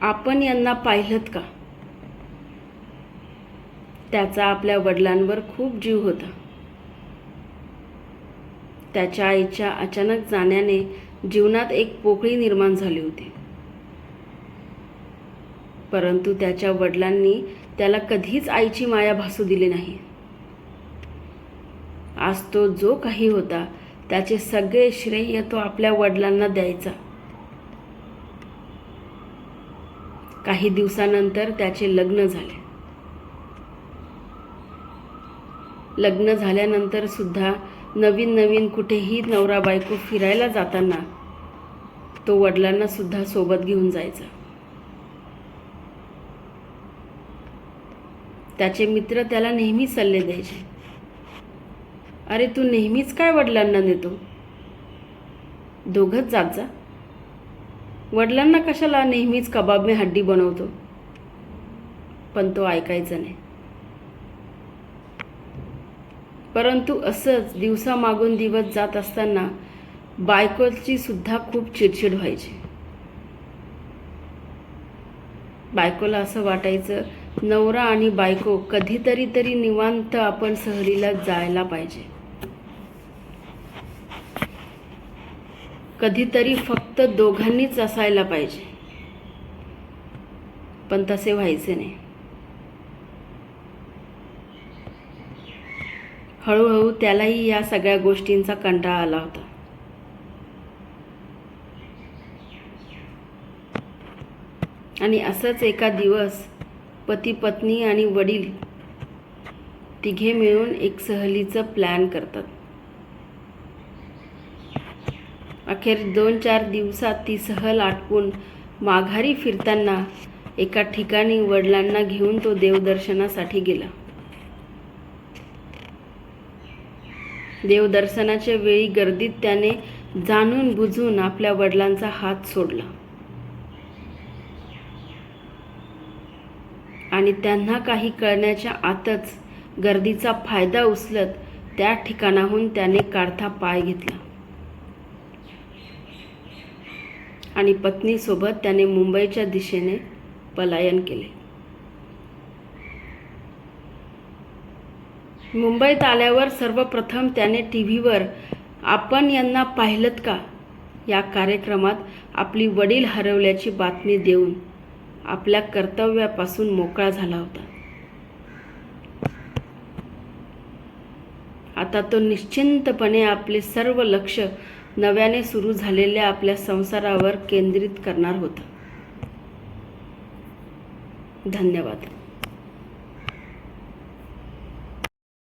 आपण यांना पाहिलत का? त्याचा आपल्या वडिलांवर खूप जीव होता. त्याच्या आईच्या अचानक जाण्याने जीवनात एक पोकळी निर्माण झाली होती. परंतु त्याच्या वडिलांनी त्याला कधीच आईची माया भासू दिली नाही. आज तो जो काही होता त्याचे सगळे श्रेय तो आपल्या वडिलांना द्यायचा. काही दिवसानंतर त्याचे लग्न झाले. लग्न झाल्यानंतर सुद्धा नवीन नवीन कुठेही नवरा बायको फिरायला जाताना तो वडिलांना सुद्धा सोबत घेऊन जायचा. त्याचे मित्र त्याला नेहमी सल्ले द्यायचे. अरे तू नेहमीच काय वडिलांना नेतो? दोघंच जात जा. वडिलांना कशाला नेहमीच कबाब मी हड्डी बनवतो? पण तो ऐकायचा नाही. परंतु असंच दिवसामागून दिवस जात असताना बायकोची सुद्धा खूप चिडचिड व्हायची. बायकोला असं वाटायचं नवरा आणि बायको कधीतरी तरी निवांत आपण सहलीला जायला पाहिजे. कधीतरी फक्त दोघांनीच असायला पाहिजे. पण तसे व्हायचे नाही. हळूहळू त्यालाही या सगळ्या गोष्टींचा कंटाळा आला होता. आणि असंच एका दिवस पती पत्नी आणि वडील तिघे मिळून एक सहलीचं प्लॅन करतात. अखेर दोन चार दिवसात ती सहल आटपून माघारी फिरताना एका ठिकाणी वडिलांना घेऊन तो देवदर्शनासाठी गेला. देवदर्शनाच्या वेळी गर्दीत त्याने जाणून बुजून आपल्या वडिलांचा हात सोडला. आणि त्यांना काही कळण्याच्या आतच गर्दीचा फायदा उचलत त्या ठिकाणाहून त्याने काढता पाय घेतला. आणि पत्नीसोबत त्याने मुंबईच्या दिशेने पलायन केले. मुंबईत आल्यावर सर्वप्रथम त्याने टी व्हीवर आपण यांना पाहिलत का? या कार्यक्रमात आपली वडील हरवल्याची बातमी देऊन आपल्या कर्तव्यापासून मोकळा झाला होता. आता तो निश्चिंतपणे आपले सर्व लक्ष नव्याने सुरू झालेल्या आपल्या संसारावर केंद्रित करणार होता. धन्यवाद.